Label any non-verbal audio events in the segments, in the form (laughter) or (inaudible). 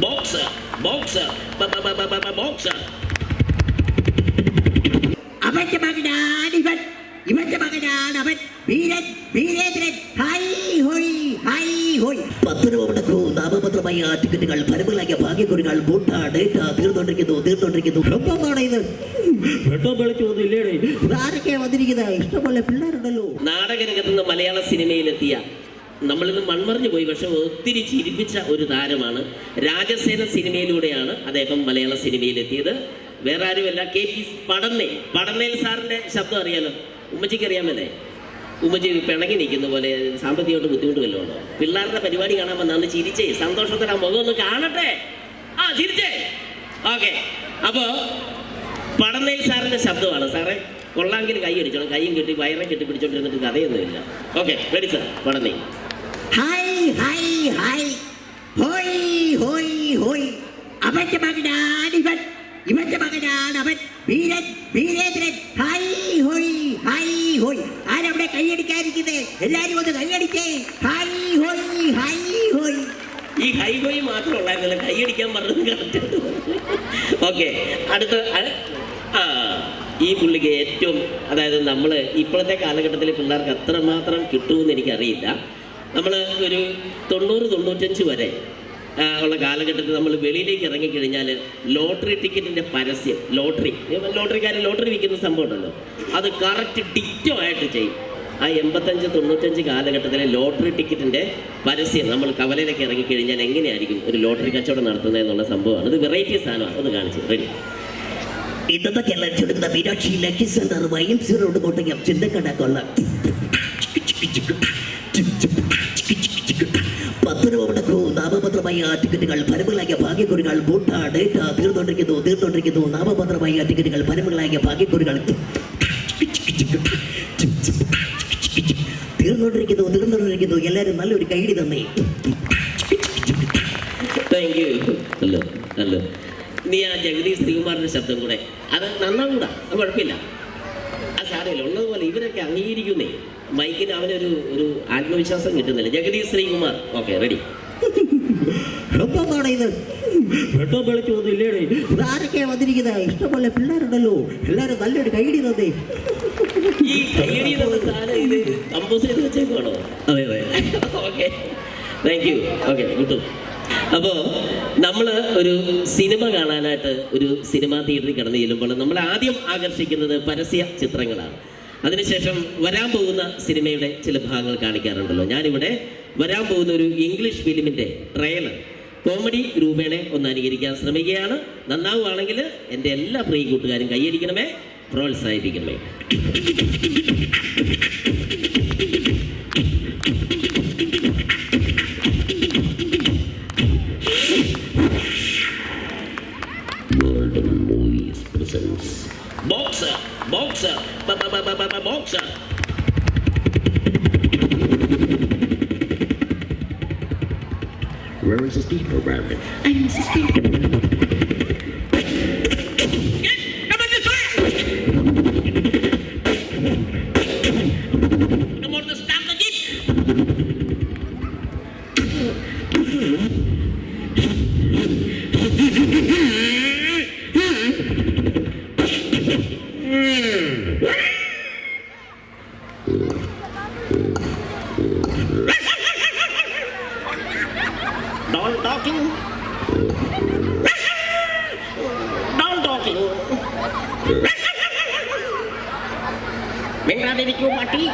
Boxer, Boxer, Boxer. അവന്റെ മകനാണ് ഇവൻ. ഇവന്റെ മകനാണ് അവൻ. വീരൻ വീരേന്ദ്രൻ. ഹൈ ഹോയ് ഹൈ ഹോയ്. പത്ത് രൂപ മുടക്കൂ നാമപത്രമായ ടിക്കറ്റുകൾ പരമ്പരായ ഭാഗ്യക്കുറികൾ ബൂട്ട ഡേറ്റ തീർന്നുകൊണ്ടിരിക്കുന്നു തീർന്നുകൊണ്ടിരിക്കുന്നു ഒപ്പമാണ് ഇത്? വെട്ടം വിളിച്ചു വന്നില്ലേടേ. ഇതാരൊക്കെ വന്നിരിക്കുന്നത്? ഇഷ്ടംപോലെ പിള്ളേരുണ്ടല്ലോ. നാടകരംഗത്ത് നിന്ന് മലയാള സിനിമയിലെത്തിയ നമ്മളിന്ന് മൺമറിഞ്ഞു പോയി പക്ഷെ ഒത്തിരി ചിരിപ്പിച്ച ഒരു താരമാണ് രാജസേന സിനിമയിലൂടെയാണ് അദ്ദേഹം മലയാള സിനിമയിലെത്തിയത്. വേറെ ആരുമല്ല കെ പി പടന്നേ. പടന്നേൽ സാറിന്റെ ശബ്ദം അറിയാലോ? ഉമ്മച്ചിക്ക് അറിയാമല്ലേ? ഉമ്മച്ചി പിണങ്ങി നിൽക്കുന്ന പോലെ സാമ്പത്തികമായിട്ട് ബുദ്ധിമുട്ട് വല്ലതും ഉണ്ടോ? പിള്ളേരുടെ പരിപാടി കാണാൻ വന്ന അന്ന് ചിരിച്ചേ. സന്തോഷത്തോടെ ആ മുഖം ഒന്ന് കാണട്ടെ. ആ ചിരിച്ചേ. ഓക്കെ. അപ്പോ പടന്നേൽ സാറിന്റെ ശബ്ദമാണ്. സാറേ കൊള്ളാങ്കിൽ കൈ അടിച്ചോണം കൈയും കെട്ടി വയറെ കെട്ടി പിടിച്ചോണ്ടിരുന്നിട്ട് കഥയൊന്നുമില്ല. ഓക്കെ റെഡി സാർ പടന്നേൽ ഹൈ ഹൈ ഹൈ ഹോയ് ഹോയ് ഹോയ്. അവന്റെ മകനാണ് ഇവൻ. ഇവന്റെ മകനാണ് അവൻ. വീരൻ വീരേന്ദ്രൻ. ഹൈ ഹോയ് ഹായ് ഹോയ്. ആരവിടെ കൈയടിക്കാതിരിക്കുന്നത് എല്ലാരും ഒന്ന് കൈയടിച്ചേ ഹൈ ഹോയ് ഹൈ ഹോയ് ഈ ഹൈവേ മാത്രം ഉള്ളായിരുന്നല്ലോ കൈയടിക്കാൻ പറഞ്ഞത് കറക്റ്റ്. ഓക്കെ അടുത്ത ഈ പുള്ളിക്ക് ഏറ്റവും അതായത് നമ്മൾ ഇപ്പോഴത്തെ കാലഘട്ടത്തിൽ പിള്ളേർക്ക് എത്രമാത്രം കിട്ടുമെന്ന് എനിക്കറിയില്ല. നമ്മൾ ഒരു തൊണ്ണൂറ് തൊണ്ണൂറ്റഞ്ച് വരെ ഉള്ള കാലഘട്ടത്തിൽ നമ്മൾ വെളിയിലേക്ക് ഇറങ്ങിക്കഴിഞ്ഞാൽ ലോട്ടറി ടിക്കറ്റിന്റെ പരസ്യം ലോട്ടറി ലോട്ടറിക്കാർ ലോട്ടറി വിൽക്കുന്ന സംഭവം ഉണ്ടല്ലോ. അത് കറക്റ്റ് ഡിറ്റോ ആയിട്ട് ചെയ്യും. ആ എൺപത്തഞ്ച് തൊണ്ണൂറ്റഞ്ച് കാലഘട്ടത്തിലെ ലോട്ടറി ടിക്കറ്റിന്റെ പരസ്യം നമ്മൾ കവലയിലേക്ക് ഇറങ്ങിക്കഴിഞ്ഞാൽ എങ്ങനെയായിരിക്കും ഒരു ലോട്ടറി കച്ചവടം നടത്തുന്നത് എന്നുള്ള സംഭവമാണ്. ഇത് വെറൈറ്റി സാധനമാണ്. ഒന്ന് കാണിച്ചു റെഡി ഇന്നത്തെ കേരളത്തിലെടുക്കുന്ന Meenakshi lucky centre C road Kottayam ചിന്തക്കടക്കുള്ള പത്ത് രൂപ മുടക്കൂ നാമപത്രമായ ടിക്കറ്റുകൾ പരമ്പരായ ഭാഗ്യക്കുറികൾ ബൂട്ട ഡേറ്റ തീർന്നുകൊണ്ടിരിക്കുന്നു തീർന്നുകൊണ്ടിരിക്കുന്നു നാമപത്രമായ ടിക്കറ്റുകൾ പരമ്പരായ ഭാഗ്യക്കുറികൾ. തീർന്നുകൊണ്ടിരിക്കുന്നു തീർന്നുകൊണ്ടിരിക്കുന്നു എല്ലാവരും നല്ലൊരു കൈഡി തന്നേ. താങ്ക് യു ഹലോ ഹലോ നീ ആ ജഗദീഷ് ശ്രീകുമാറിന്റെ ശബ്ദം കൂടെ അത് നന്നാകൂടാ അത് കുഴപ്പമില്ല. ആ സാരമില്ല. ഉള്ളതുപോലെ ഇവരൊക്കെ അംഗീകരിക്കുന്നേ. മൈക്കിന് അവനൊരു ഒരു ആത്മവിശ്വാസം കിട്ടുന്നില്ല. ജഗദീഷ് ശ്രീകുമാർ. ഓക്കെ റെഡി ഇഷ്ടപോലെ ഇത്? വെട്ടം വന്നിരിക്കുന്നത് പിള്ളേരുണ്ടല്ലോ. എല്ലാരും നല്ലൊരു കൈഡി തന്നേ. ഈ സാധനം ഇത് കമ്പോസ് ചെയ്ത് അതെ അതെ. ഓക്കെ. താങ്ക് യു ഓക്കെ അപ്പോൾ നമ്മൾ ഒരു സിനിമ കാണാനായിട്ട് ഒരു സിനിമാ തിയേറ്ററിൽ കിടന്ന് ചെല്ലുമ്പോൾ നമ്മൾ ആദ്യം ആകർഷിക്കുന്നത് പരസ്യ ചിത്രങ്ങളാണ്. അതിനുശേഷം വരാൻ പോകുന്ന സിനിമയുടെ ചില ഭാഗങ്ങൾ കാണിക്കാറുണ്ടല്ലോ. ഞാനിവിടെ വരാൻ പോകുന്ന ഒരു ഇംഗ്ലീഷ് ഫിലിമിന്റെ ട്രെയിലർ കോമഡി രൂപേണെ ഒന്ന് അനുകരിക്കാൻ ശ്രമിക്കുകയാണ്. നന്നാവുകയാണെങ്കിൽ എന്റെ എല്ലാ പ്രിയ കൂട്ടുകാരും കൈയടിക്കണമേ പ്രോത്സാഹിപ്പിക്കണമേ. Boxer, boxer, ba ba ba ba ba ba boxer. Where is the speaker, Baron? I'm Mrs. Come Don't talking. Don't talking. Mengapa dia cuma mati?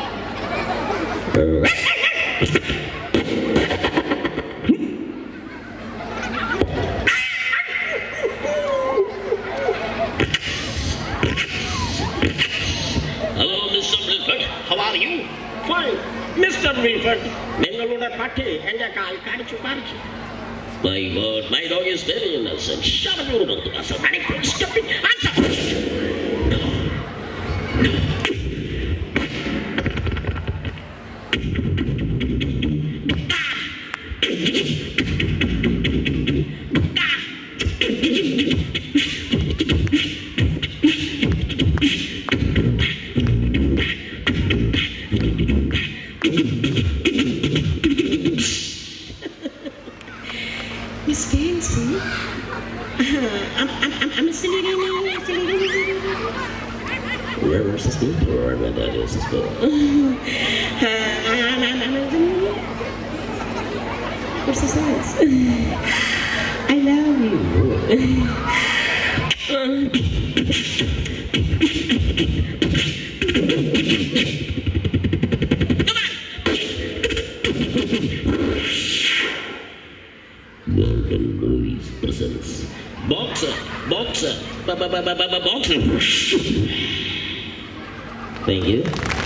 My word, my dog is very innocent. Shut up, you don't do so many stupid answer. Miss Fancy. (laughs) I'm, I'm, I'm, I'm a silly little, silly little. This movie, Where that is, is going. I'm, I'm, I'm a silly (laughs) Where's this (laughs) is? I love you. boxer, boxer, boxer. Thank you.